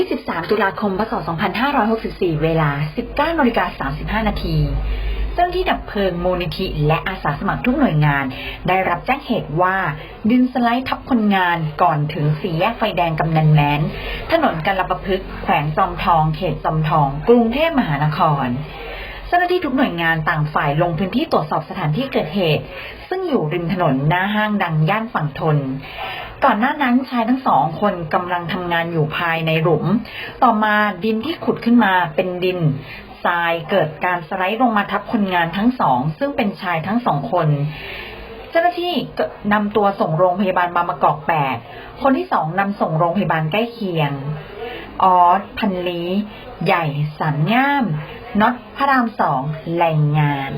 ที่ 13 ตุลาคม พศ 2564 เวลา 19นาฬิกา35 นาทีเจ้าหน้าที่ดับเพลิงมูลนิธิและอาสาสมัครทุกหน่วยงาน ได้รับแจ้งเหตุว่า ดินสไลด์ทับคนงานก่อนถึงสี่แยกไฟแดงกำนันแมนถนนกันรประพฤกษ์แขวงจอมทอง เขตจอมทอง กรุงเทพมหานครเจ้าหน้าที่ทุกหน่วยงานต่างฝ่ายลงพื้นที่ตรวจสอบสถานที่เกิดเหตุ ซึ่งอยู่ริมถนนหน้าห้างดังย่านฝั่งทน ก่อนหน้านั้นชายทั้งสองคนกำลังทำงานอยู่ภายในหลุม ต่อมาดินที่ขุดขึ้นมาเป็นดินทรายเกิดการสไลด์ลงมาทับคนงานทั้งสอง ซึ่งเป็นชายทั้งสองคน เจ้าหน้าที่นำตัวส่งโรงพยาบาลบางมะกอกแปดคนที่สองนำส่งโรงพยาบาลใกล้เคียงออสพันลี ใหญ่สันง่ามน็อตพระรามสองแรงงาน